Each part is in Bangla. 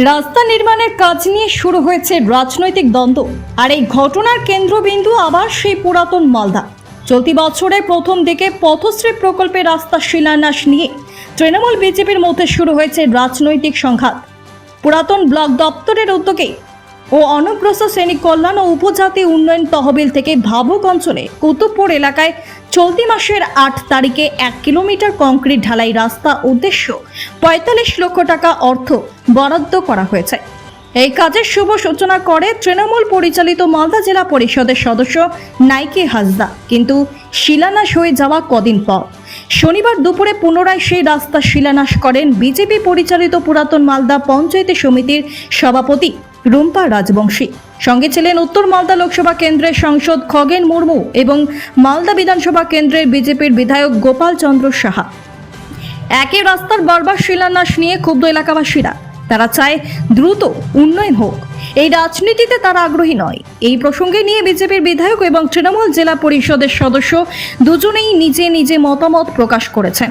রাস্তা নির্মাণের কাজ নিয়ে শুরু হয়েছে রাজনৈতিক দ্বন্দ্ব। আর এই ঘটনার কেন্দ্রবিন্দু আবার সেই পুরাতন মালদা। চলতি বছরের প্রথম দিকে পথশ্রী প্রকল্পে রাস্তা শিলান্যাস নিয়ে তৃণমূল বিজেপির মধ্যে শুরু হয়েছে রাজনৈতিক সংঘাত। পুরাতন ব্লক দপ্তরের উদ্যোগে ও অনগ্রসর শ্রেণি কল্যাণ ও উপজাতি উন্নয়ন তহবিল থেকে ভাবুক অঞ্চলে কুতুবপুর এলাকায় চলতি মাসের আট তারিখে এক কিলোমিটার কংক্রিট ঢালাই রাস্তা উদ্দেশ্য পঁয়তাল্লিশ লক্ষ টাকা অর্থ বরাদ্দ করা হয়েছে। এই কাজের শুভ সূচনা করে তৃণমূল পরিচালিত মালদা জেলা পরিষদের সদস্য নাইকে হাসদা। কিন্তু শিলান্যাস হয়ে যাওয়া কদিন পর। শনিবার দুপুরে পুনরায় সেই রাস্তা শিলান্যাস করেন বিজেপি পরিচালিত পুরাতন মালদা পঞ্চায়েত সমিতির সভাপতি রুম্পা রাজবংশী। সঙ্গে ছিলেন উত্তর মালদা লোকসভা কেন্দ্রের সাংসদ খগেন মুর্মু এবং মালদা বিধানসভা কেন্দ্রের বিজেপির বিধায়ক গোপাল চন্দ্র সাহা। একই রাস্তার বারবার শিলান্যাস নিয়ে ক্ষুব্ধ এলাকাবাসীরা। তারা চায় দ্রুত উন্নয়ন হোক। এই রাজনীতিতে তারা আগ্রহী নয়। এই প্রসঙ্গে নিয়ে বিজেপির বিধায়ক এবং তৃণমূল জেলা পরিষদের সদস্য দুজনেই নিজে নিজে মতামত প্রকাশ করেছেন।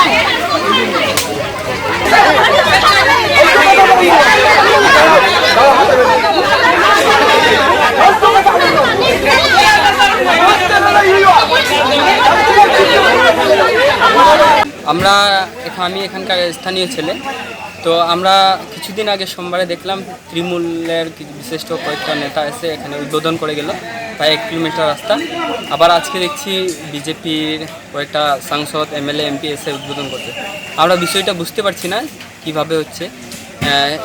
আমরা আমি এখানকার স্থানীয় ছেলে। তো আমরা কিছুদিন আগে সোমবারে দেখলাম তৃণমূলের বিশিষ্ট কয়েকটা নেতা এসে এখানে উদ্বোধন করে গেল, প্রায় এক কিলোমিটার রাস্তা। আবার আজকে দেখছি বিজেপির কয়েকটা সাংসদ, এমএলএ, এমপি এসে উদ্বোধন করছে। আমরা বিষয়টা বুঝতে পারছি না কীভাবে হচ্ছে।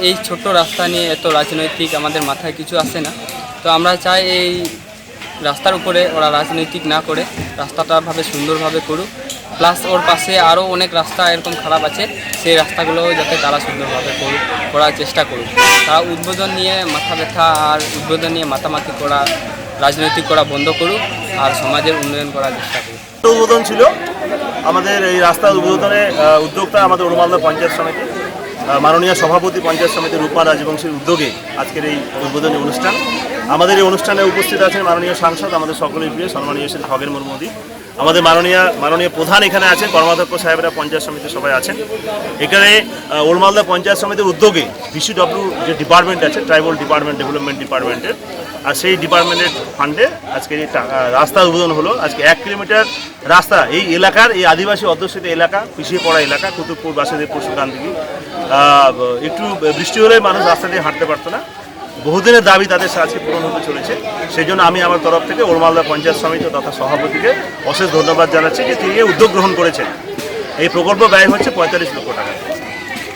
এই ছোট্ট রাস্তা নিয়ে এত রাজনৈতিক আমাদের মাথায় কিছু আসে না। তো আমরা চাই এই রাস্তার উপরে ওরা রাজনৈতিক না করে রাস্তাটা ভাবে সুন্দরভাবে করুক। প্লাস ওর পাশে আরও অনেক রাস্তা এরকম খারাপ আছে, সেই রাস্তাগুলো যাতে তারা সুন্দরভাবে করুক, করার চেষ্টা করুক। তারা উদ্বোধন নিয়ে মাথা ব্যথা আর উদ্বোধন নিয়ে মাতামাতি করা, রাজনৈতিক করা বন্ধ করুক আর সমাজের উন্নয়ন করার চেষ্টা করুক। উদ্বোধন ছিল। আমাদের এই রাস্তা উদ্বোধনে উদ্যোক্তা আমাদের উড়মালদা পঞ্চায়েত সমিতি মাননীয় সভাপতি পঞ্চায়েত সমিতি রূপা রাজবংশীর উদ্যোগে আজকের এই উদ্বোধনী অনুষ্ঠান। আমাদের এই অনুষ্ঠানে উপস্থিত আছেন মাননীয় সাংসদ, আমাদের সকলের প্রিয় সম্মানীয় শ্রী খগেন মুর্মুদি আমাদের মাননীয় মাননীয় প্রধান এখানে আছেন, কর্মাধ্যক্ষ সাহেবরা, পঞ্চায়েত সমিতি সবাই আছেন। এখানে ওলমালদা পঞ্চায়েত সমিতির উদ্যোগে বিসিডব্লিউ যে ডিপার্টমেন্ট আছে ট্রাইবাল ডিপার্টমেন্ট ডেভেলপমেন্ট ডিপার্টমেন্টের আর সেই ডিপার্টমেন্টের ফান্ডে আজকে রাস্তা উদ্বোধন হলো। আজকে এক কিলোমিটার রাস্তা, এই এলাকার, এই আদিবাসী অধ্যুষিত এলাকা, পিছিয়ে পড়া এলাকা, কুতুবপুর, বাসুদেবপুর সুকান্তিকি একটু বৃষ্টি হলে মানুষ রাস্তা দিয়ে হাঁটতে পারতো না। বহুদিনের দাবি তাদের আজকে পূরণ হতে চলেছে। সেই জন্য আমি আমার তরফ থেকে ওরমালদা পঞ্চায়েত সমিতি তথা সভাপতিকে অশেষ ধন্যবাদ জানাচ্ছি যে তিনি উদ্যোগ গ্রহণ করেছেন। এই প্রকল্প ব্যয় হচ্ছে পঁয়তাল্লিশ লক্ষ টাকা।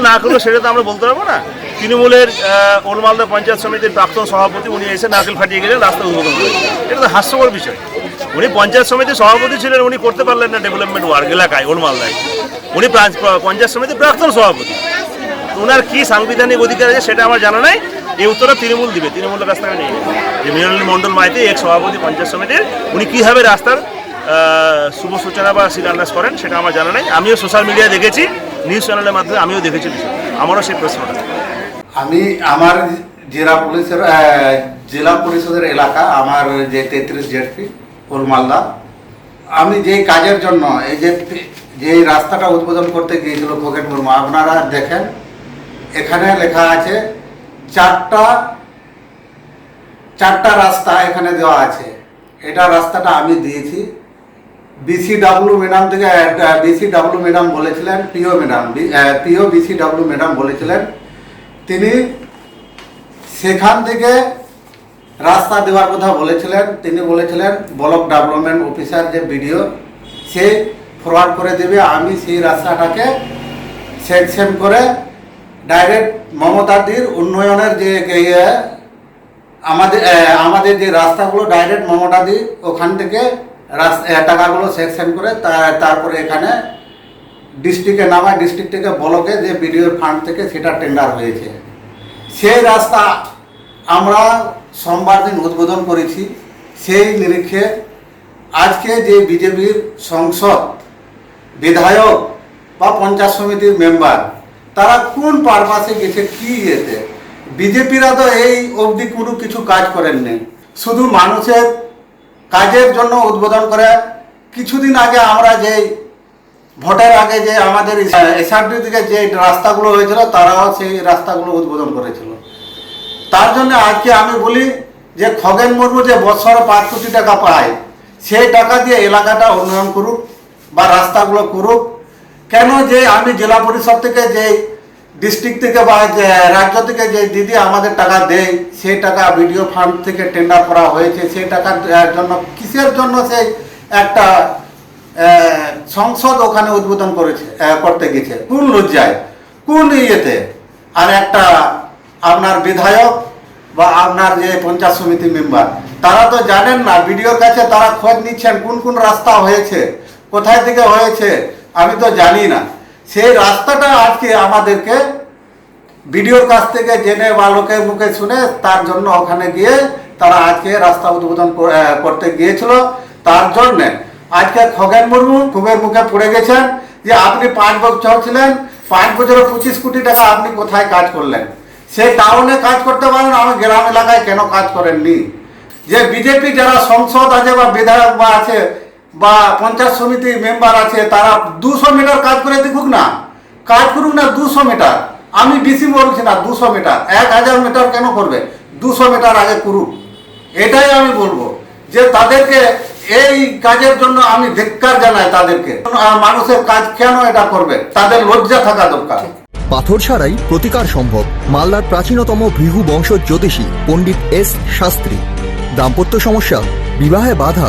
না করলে সেটা তো আমরা বলতে পারব না। তৃণমূলের আহ, ওলমালদা পঞ্চায়েত সমিতির প্রাক্তন সভাপতি উনি এসে নারকেল ফাটিয়ে গেলেন রাস্তা উদ্বোধন করে। এটা তো হাস্যকর বিষয়। উনি পঞ্চায়েত সমিতির সভাপতি ছিলেন উনি করতে পারলেন না ডেভেলপমেন্ট ওয়ার্ক এলাকায় ওলমালদায় উনি পঞ্চায়েত সমিতির প্রাক্তন সভাপতি। ওনার কি সাংবিধানিক অধিকার আছে সেটা আমার জানা নাই। এই উত্তরটা তৃণমূল দিবে, তৃণমূলের থেকে নেই যে মৃণালী মণ্ডল মাইতি এক সভাপতি পঞ্চায়েত সমিতির উনি কীভাবে রাস্তার শুভ সূচনা বা শিলান্যাস করেন সেটা আমার জানা নেই। আমিও সোশ্যাল মিডিয়ায় দেখেছি নিউজ চ্যানেলের মাধ্যমে আমিও দেখেছি। আমারও সেই প্রশ্নটা। আমি, আমার জেলা পুলিশের জেলা পরিষদের এলাকা, আমার যে তেত্রিশ জেডপি মালদা। আমি যে কাজের জন্য, এই যে যে রাস্তাটা উদ্বোধন করতে গিয়েছিল খোকেন মুর্মু আপনারা দেখেন, এখানে লেখা আছে চারটা চারটা রাস্তা এখানে দেওয়া আছে। এটা রাস্তাটা আমি দিয়েছি। বিসিডাব্লিউ ম্যাডাম থেকে বিসিডাব্লিউ ম্যাডাম বলেছিলেন PO madam PO BCW madam বলেছিলেন, তিনি সেখান থেকে রাস্তা দেওয়ার কথা বলেছিলেন। তিনি বলেছিলেন ব্লক ডেভেলপমেন্ট অফিসার যে বিডিও সে ফরওয়ার্ড করে দেবে। আমি সেই রাস্তাটাকে সেকশন করে ডাইরেক্ট মমতাদির উন্নয়নের যে আমাদের আমাদের যে রাস্তাগুলো, ডাইরেক্ট মমতাদি ওখান থেকে টাকাগুলো সেকশন করে তারপরে এখানে ডিস্ট্রিক্টে নামা ডিস্ট্রিক্ট থেকে ব্লকে যে বিডিও ফান্ড থেকে সেটা টেন্ডার হয়েছে। সেই রাস্তা আমরা সোমবার দিন উদ্বোধন করেছি। সেই নিরীক্ষে আজকে যে বিজেপির সংসদ, বিধায়ক বা পঞ্চায়েত সমিতির মেম্বার তারা কোন পারপাসে গেছে, কি ইয়েতে বিজেপিরা তো এই অবধি কোনো কিছু কাজ করেননি। শুধু মানুষের কাজের জন্য উদ্বোধন করে। কিছুদিন আগে আমরা যেই ভোটের আগে যে আমাদের এসআরডি থেকে যে রাস্তাগুলো হয়েছিল, তারাও সেই রাস্তাগুলো উদ্বোধন করেছিল। তার জন্য আজকে আমি বলি যে খগেন মুর্মু যে বছর পাঁচ কোটি টাকা পায়, সেই টাকা দিয়ে এলাকাটা উন্নয়ন করুক বা রাস্তাগুলো করুক। কেন যে আমি জেলা পরিষদ থেকে যে ডিস্ট্রিক্ট থেকে বা রাজ্য থেকে যে দিদি আমাদের টাকা দেয়, সেই টাকা বিডিও ফান্ড থেকে টেন্ডার করা হয়েছে। সেই টাকার জন্য, কিসের জন্য সেই একটা সংসদ ওখানে উদ্বোধন করেছে করতে গেছে? কোন লজ্জায়? কোন ইয়েতে? আর একটা আপনার বিধায়ক বা আপনার যে পঞ্চায়েত সমিতি মেম্বার তারা তো জানেন না বিডিওর কাছে তারা খোঁজ নিচ্ছেন, কোন কোন রাস্তা হয়েছে, কোথায় থেকে হয়েছে, আমি তো জানি না। সেই রাস্তাটা আজকে আমাদেরকে বিডিওর কাছ থেকে জেনে বা লোকের মুখে শুনে তার জন্য ওখানে গিয়ে তারা আজকে রাস্তা উদ্বোধন করতে গিয়েছিল। তার জন্যে আজকে খগেন মুর্মু খুবের মুখে পড়ে গেছেন যে আপনি পাঁচ বছর ছিলেন, পাঁচ বছরে পঁচিশ কোটি টাকা আপনি কোথায় কাজ করলেন? সে টাউনে কাজ করতে পারেন আমি গ্রাম এলাকায় কেন কাজ করেননি? যে বিজেপি যারা সংসদ আছে বা বিধায়ক বা আছে বা পঞ্চায়েত সমিতি মেম্বার আছে, তারা দুশো মিটার কাজ করে দেখুক না। কাজ করুক না দুশো মিটার আমি বেশি বলছি না, দুশো মিটার এক হাজার মিটার কেন করবে? দুশো মিটার আগে করুক। এটাই আমি বলব। যে তাদেরকে এই কাজের জন্য আমি ধিক্কার জানাই তাদেরকে। মানুষের কাজ কেন এটা করবে? তাদের লজ্জা থাকা দরকার। পাথর ছাড়াই প্রতিকার সম্ভব। মালদার প্রাচীনতম ভৃহু বংশ জ্যোতিষী পণ্ডিত এস শাস্ত্রী। দাম্পত্য সমস্যা, বিবাহে বাধা